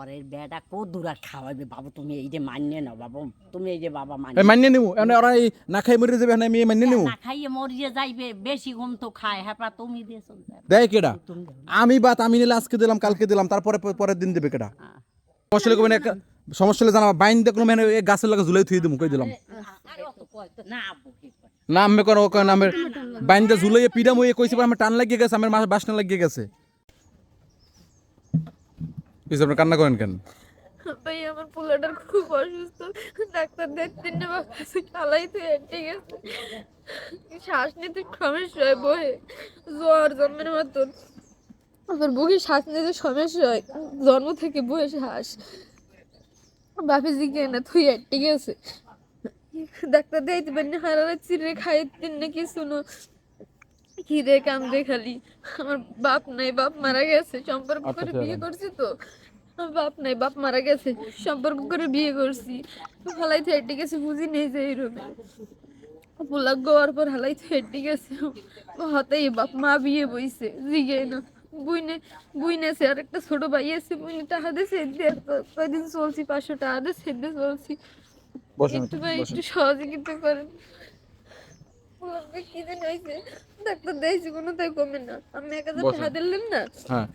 ঘরের বেটা কত দূর খাওয়াবে বাবু তুমি এই যে মান্য নাও বাবু। তুমি এই যে বাবা মান্য মান্য নিমু। এনে ওরা এই না খাই মরে যাবে না আমি মান্য নিমু। না খাইয়ে মরিয়ে যাইবে বেশি ঘুম তো খায়। হ্যাঁ তুমি দিয়ে চলতে দেয় কেডা আমি বাত আমি নিলে আজকে দিলাম কালকে দিলাম তারপরে পরের দিন দেবে কেডা। সমস্যা হলে সমস্যা হলে জানাবা বাইন দেখল মানে এই গাছের লাগা ঝুলাই থুই দিমু কই দিলাম। আরে অত কয় তো না আমি কোন কোন আমি বাইন দে ঝুলাই পিডাম হয়ে কইছি আমার টান লাগিয়ে গেছে আমার মাছ বাসনা লাগিয়ে গেছে। কিছু আপনি কান্না করেন কেন? ভাই, আমার পোলাটার খুব অসুস্থ। ডাক্তার দেখতেন না বা কাছে চালাই তো হেঁটে গেছে। শ্বাস নিতে সমস্যা হয় জ্বর, জন্মের মতন। আবার বুকে শ্বাস নিতে সমস্যা হয়। জন্ম থেকে বয়ে শ্বাস। বাপে জিগে না তুই হেঁটে গেছে। ডাক্তার দেখতে পারেন হারারা চিড়ে খাইতেন না কিছু না। খিদে কামড়ে খালি। আমার বাপ নাই বাপ মারা গেছে সম্পর্ক আচ্ছা, করে আচ্ছা। বিয়ে করছি তো। বাপ নাই বাপ মারা গেছে সম্পর্ক করে বিয়ে করছি। হালাই তো হেঁটে গেছে বুঝি নেই যে এইরকম পোলাক গোয়ার পর হালাই তো হেঁটে গেছে। হতেই বাপ মা বিয়ে বইছে জিগে না। বুইনে বুইনেছে আর একটা ছোট ভাই আছে বুইনে টাকা দিয়েছে কয়দিন চলছি পাঁচশো টাকা দিয়ে সেদ্ধে চলছি একটু ভাই একটু সহযোগিতা করেন। পোলাকটা কি দিন হয়েছে ডাক্তার দিয়েছি কোনো তাই কমে না। আমি এক হাজার টাকা দিলেন না হ্যাঁ।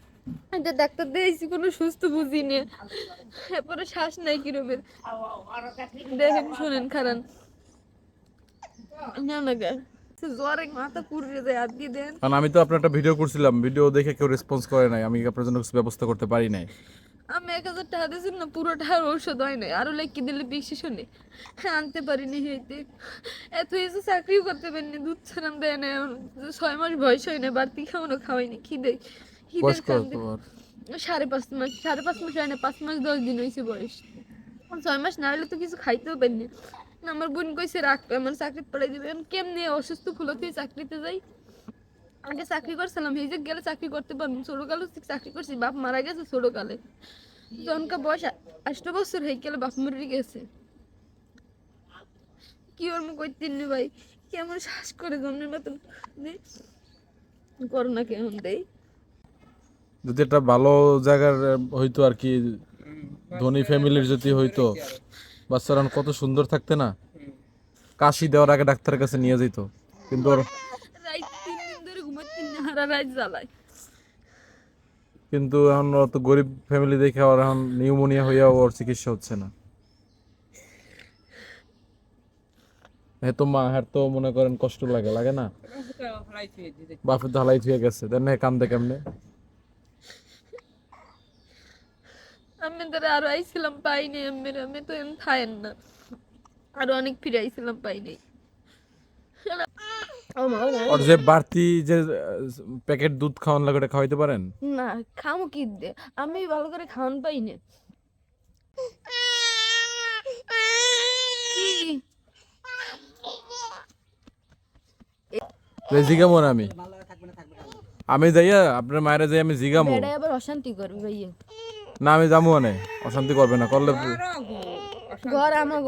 এটা ডাক্তার দিয়েছি কোনো সুস্থ বুঝি নে। এরপরে শ্বাস নাই কিরমের। দেখেন শোনেন খারান। না না গা। মাথা পুড়ে যায় আর দিয়ে দেন। আমি তো আপনার একটা ভিডিও করছিলাম ভিডিও দেখে কেউ রেসপন্স করে নাই আমি আপনার জন্য কিছু ব্যবস্থা করতে পারি নাই। আমি এক হাজার টাকা দিয়েছি না পুরো টাকার ঔষধ হয় নাই আরও লেখি দিলে বিশেষ নেই আনতে পারিনি হইতে। এত এসে চাকরিও করতে পারিনি দুধ ছাড়াম দেয় না ছয় মাস বয়স হয় না বাড়তি খাওয়ানো খাওয়াইনি খিদে। সাড়ে পাঁচ মাস সাড়ে পাঁচ মাস হয় না পাঁচ মাস দশ দিন হয়েছে বয়স। ছয় মাস না হলে তো কিছু খাইতেও পারিনি। আমার বোন কইছে রাখবে আমার চাকরি পড়াই দিবে। কেমনে অসুস্থ ফুলো তুই চাকরিতে যাই? আগে চাকরি করছিলাম এই যে গেলে চাকরি করতে পারব। ছোটকালে চাকরি করছি, বাপ মারা গেছে ছোটকালে। জনকা বয়স আষ্ট বছর হয়ে গেলে বাপ মরে গেছে। কি ওর মুখ কইতেন নে ভাই? কেমন শ্বাস করে জন্মের মতন করোনা কেমন দেয়? যদি একটা ভালো জায়গার হইতো আর কি, ধনী ফ্যামিলির যদি হইতো, বাচ্চারা কত সুন্দর থাকতে না? কাশি দেওয়ার আগে ডাক্তারের কাছে নিয়ে যেত কিন্তু ওর রাত তিন দিন ধরে ঘুমাচ্ছেন না হারা রাত জ্বালায় কিন্তু এখন গরিব ফ্যামিলি দেখে ওর এখন নিউমোনিয়া হইয়া ওর চিকিৎসা হচ্ছে না। হে তো মা হ্যার তো মনে করেন কষ্ট লাগে লাগে না? বাপের তো হালাই থুয়ে গেছে। না কান্দে কেমনে? আমি ধরে আরও আইছিলাম পাইনি আমি আমি তো এম থাকেন না। আরও অনেক ফিরে আইছিলাম পাইনি। ওর যে বাড়তি যে প্যাকেট দুধ খাওয়ান লাগে ওটা খাওয়াইতে পারেন? না খামো কি? আমি ভালো করে খাওয়ান পাই না। জিগামো না আমি। আমি যাইয়া আপনার মায়ের যাই আমি জিগামো। আবার অশান্তি করবি ভাইয়া। না আমি যাব মানে অশান্তি করবে না করলে ঘর আমার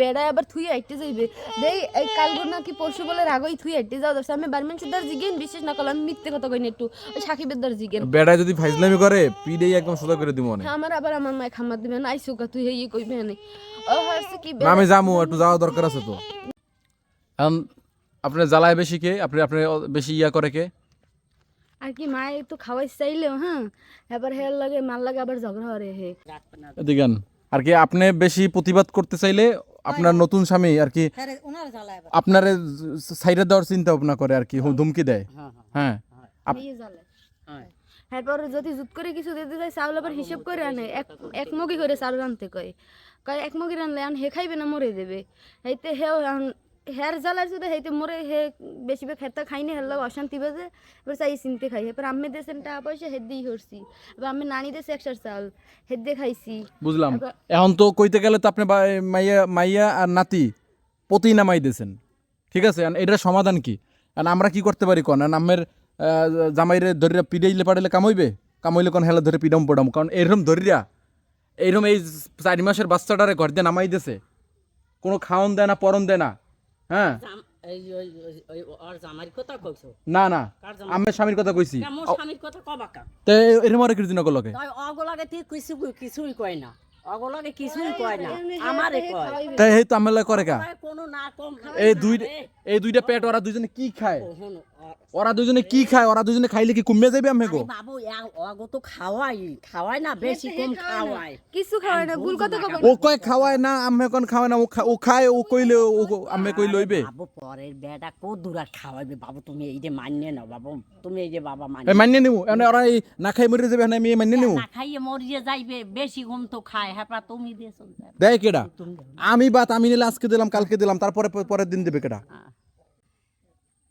বেড়ায় আবার থুই আইতে যাইবে। দেই এই কালগুর নাকি পরশু বলে রাগই থুই আইতে যাও দর্শক আমি বারমেন সিদ্ধার জিগেন বিশেষ না করলাম মিথ্যে কথা কইনি একটু। ওই সাকিবের দার জিগেন। বেড়ায় যদি ফাইজলামি করে পিডেই একদম সোজা করে দিব মনে আমার আবার আমার মায় খামার দিবে না আইসুকা তুই হেই কইবে না ও হারছে কি না আমি যাব একটু যাওয়া দরকার আছে তো। এখন আপনার জ্বালায় বেশি কে? আপনি আপনি বেশি ইয়া করে কে? আর কি মায় একটু খাওয়াই চাইলেও হ্যাঁ? এবার হের লাগে মাল লাগে আবার ঝগড়া হরে হে। এদিকে। আর কি আপনি বেশি প্রতিবাদ করতে চাইলে আপনার নতুন স্বামী আর কি হ্যাঁ আপনার সাইডে দেওয়ার চিন্তা ভাবনা করে আর কি ধুমকি দেয়। হ্যাঁ এরপরে হ্যাঁ। হ্যাঁ। এরপর যদি জুত করে কিছু দিতে চাই চাউল আবার হিসেব করে আনে। এক এক মগি করে চাউল আনতে কয়। কয় এক মগি রানলে আন হে খাইবে না মরে দেবে। এইতে হেও হের জ্বালার যদি হেতে মরে হে বেশি বে খেতে খাইনি হের লাগে অশান্তি বেজে। এবার চাই চিনতে খাই। এবার আমি দেশেন টাকা পয়সা হেদ দিয়ে করছি এবার আমি নানি দেশে একশার চাউল হেদ দিয়ে খাইছি। বুঝলাম। এখন তো কইতে গেলে তো আপনি মাইয়া মাইয়া আর নাতি পতি নামাই দিয়েছেন ঠিক আছে? এটার সমাধান কি? আর আমরা কি করতে পারি কোন? আমের জামাইরে ধরিয়া পিড়াইলে পাড়াইলে কামাইবে? কামাইলে কোন হেলা ধরে পিডাম পড়াম। কারণ এরকম ধরিয়া এইরকম এই চারি মাসের বাচ্চাটারে ঘর দিয়ে নামাই দিয়েছে কোনো খাওন দেয় না পরন দেয় না। হ্যাঁ। কথা কইছো? না না। কার জামাই? আমি স্বামীর কথা কইছি। স্বামীর কথা কবা কা তো এরম কিছু না করলকে অগলাগে তুই কিছু কিছুই কয় না। অগলাগে কিছুই কয় না। আমারে কয়। তাই এই তো আমার করে কা। কোনো না কম এই দুই এই দুইটা পেট ওরা দুজনে কি খায়? ওরা দুজনে কি খায়? ওরা দুজনে খাইলে কি কমে যাবে আমি গো বাবু এ- তো খাওয়াই। খাওয়াই না বেশি কম খাওয়াই। কিছু খাওয়ায় না ভুল কথা কব ও কয় খাওয়ায় না আমি কোন খাওয়ায় না ও খায় ও কইলে ও আমি কই লইবে? বাবু পরের বেটা কো দূর খাওয়াইবে? বাবু তুমি এই যে মান্য না বাবু। তুমি এই যে বাবা মান্য মান্য নিমু এনে ওরা এই না খাই মরে যাবে না আমি মান্য নিমু। না খাইয়ে মরিয়ে যাইবে বেশি কম তো খায়। হ্যাঁ তুমি দিয়ে চলে। দেয় কেডা আমি বাত আমি নিলে আজকে দিলাম কালকে দিলাম তারপরে পরের দিন দেবে কেডা?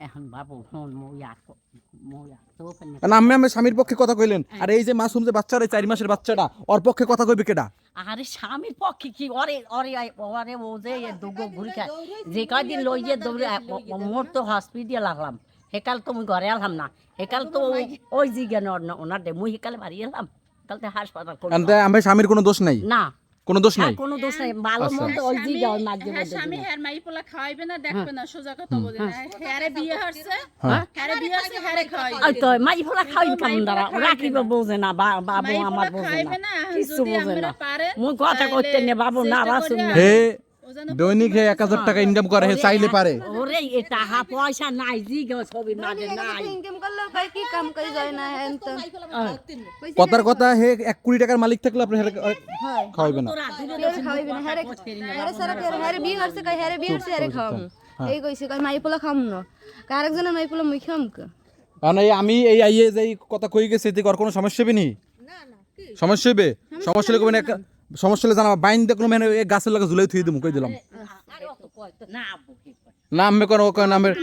এখন বাবু হন মই আর তো না আমি আমি স্বামীর পক্ষে কথা কইলেন। আর এই যে মাসুম যে বাচ্চারা চার মাসের বাচ্চাটা ওর পক্ষে কথা কইবে কেডা? আরে স্বামীর পক্ষে কি? ওরে ওরে ওরে ও যে দুগো ঘুরি খায় যে কয়দিন লই যে দৌড়ে মোর তো হসপিটাল লাগলাম হেকাল তো মুই ঘরে আলহাম না। হেকাল তো ওই জিজ্ঞান ওনার দে মুই হেকালে বাড়ি এলাম। কালতে হাসপাতাল আমি স্বামীর কোনো দোষ নাই? না। কোনো দোষ নাই? কোনো দোষ নাই। ভালো আচ্ছা। মন্দ ওই জিজ্ঞা ওই মাঝে হ্যাঁ মধ্যে স্বামী জিজ্ঞা। মাই পোলা খাওয়াইবে না দেখবে না সোজা কথা বলে না হ্যারে বিয়ে হচ্ছে হ্যাঁ। বিয়ে হচ্ছে হ্যারে খাওয়াই আই তো মাই পোলা খাওয়াই কেমন দাঁড়া? রাখিব বোঝে না বা- বাবু আমার বোঝে না। না কিছু যদি বোঝে না। মুই কথা কইতে নে বাবু না রাসুন না দৈনিক হে এক হাজার টাকা ইনকাম করে হে চাইলে পারে। ওরে এ টাকা পয়সা নাই ছবি মাঝে নাই। ইনকাম করলে কয় কি কাম করে যায় না তো। কথার কথা হে এক কোটি টাকার মালিক থাকলে আপনি হেরে- খাওয়াইবে না। খাওয়াইবে না হ্যারে হ্যারে সারা কে হ্যারে বিয়ে করছে বিয়ে করছে হ্যারে খাওয়াম এই কইছে কয় মাই পোলা খাম না। কার একজনের মাই পোলা মুই খাম কা কারণ এই আমি এই আইয়ে যে এই কথা কই গেছে এতে আর কোনো সমস্যা হবে নি? সমস্যা হবে সমস্যা কবেন এক সমস্যা হলে জানা বাইন দেখল মানে এই গাছের লাগে ঝুলাই থুই দিমু কই দিলাম? না আমি কোন কোন আমার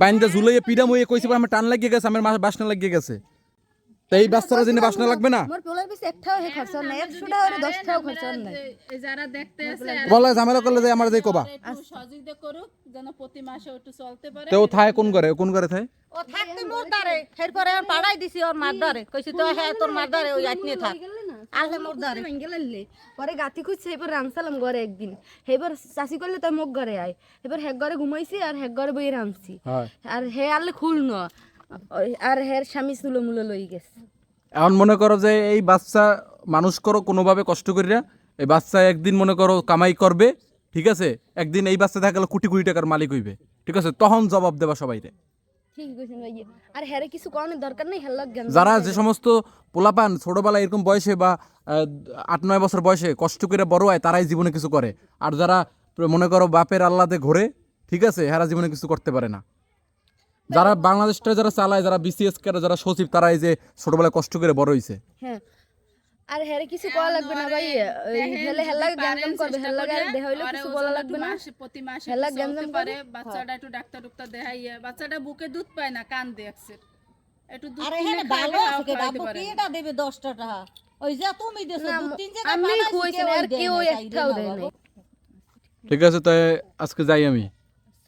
বাইন্দা ঝুলাইয়ে কইছি পর আমার টান লাগিয়ে গেছে আমার মাস বাসনা লাগিয়ে গেছে। তো এই বাচ্চারা জেনে বাসনা লাগবে না? মোর পোলার পিছে একটাও হে খরচ নাই 100 টাকা করে 10 টাকাও খরচ নাই। যারা দেখতে আছে বলে ঝামেলা করলে যে আমার যে কবা। একটু সহযোগিতা করুক যেন প্রতি মাসে একটু চলতে পারে। তো ও থায় কোন করে কোন করে থায়? ও থাকতে মোর দারে এরপরে আমি পাড়াই দিছি ওর মার দারে কইছি তো হ্যাঁ তোর মার দারে ওই আইতনে থাক। পরে গাতি খুঁজছে এবার রামসালাম ঘরে একদিন। এবার চাষি করলে তাই মোক ঘরে আয়। এবার হেক ঘরে ঘুমাইছি আর হেক ঘরে বই হয়। আর হে আলে খুল ন। আর হের স্বামী সুলো মুলো লই গেছে। এখন মনে করো যে এই বাচ্চা মানুষ করো কোনোভাবে কষ্ট করিয়া এই বাচ্চা একদিন মনে করো কামাই করবে ঠিক আছে? একদিন এই বাচ্চা দেখা গেল কোটি কোটি টাকার মালিক হইবে ঠিক আছে? তখন জবাব দেবা সবাইরে। আর হ্যারে কিছু করানোর দরকার নেই হেল্লাক জ্ঞান যারা যে সমস্ত পোলাপান ছোটবেলায় এরকম বয়সে বা আট নয় বছর বয়সে কষ্ট করে বড় হয় তারাই জীবনে কিছু করে। আর যারা মনে করো বাপের আল্লাতে ঘোরে ঠিক আছে এরা জীবনে কিছু করতে পারে না। যারা বাংলাদেশটা যারা চালায় যারা বিসিএস করে যারা সচিব তারা এই যে ছোটবেলায় কষ্ট করে বড় হয়েছে হ্যাঁ আর হেরে কিছু করা লাগবে না ভাই। হেলে জ্ঞান কাম করবে আর দেহ হইলে কিছু বলা লাগবে না। প্রতি মাসে হেলা চলতে পারে বাচ্চাটা একটু ডাক্তার ডুক্তার দেখাইয়ে বাচ্চাটা বুকে দুধ পায় না কান দেখছে একটু দুধ আরে হ্যাঁ ভালো আছে কি এটা দেবে 10 টাকা? ওই যে তুমি দেছো না, তিন জায়গা আমি কইছি আর দেয় কেউ একটাও দেয় না ঠিক আছে তাই আজকে যাই আমি।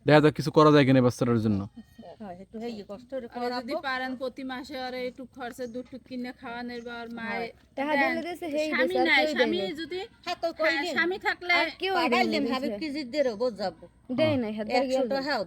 দেখা যাক কিছু করা যায় কিনা বাচ্চাটার জন্য। বাবা। একটু হেই কষ্ট করে যদি পারেন প্রতি মাসে আর একটু খরচে দুধ কিনে খাওয়ানোর বা আর মায়ে টাকা দিলে দেশে হেই স্বামী নাই স্বামী যদি থাকলে কেউ হাবিব কি জিদ দেরো দেয় নাই হাত একশো টাকাও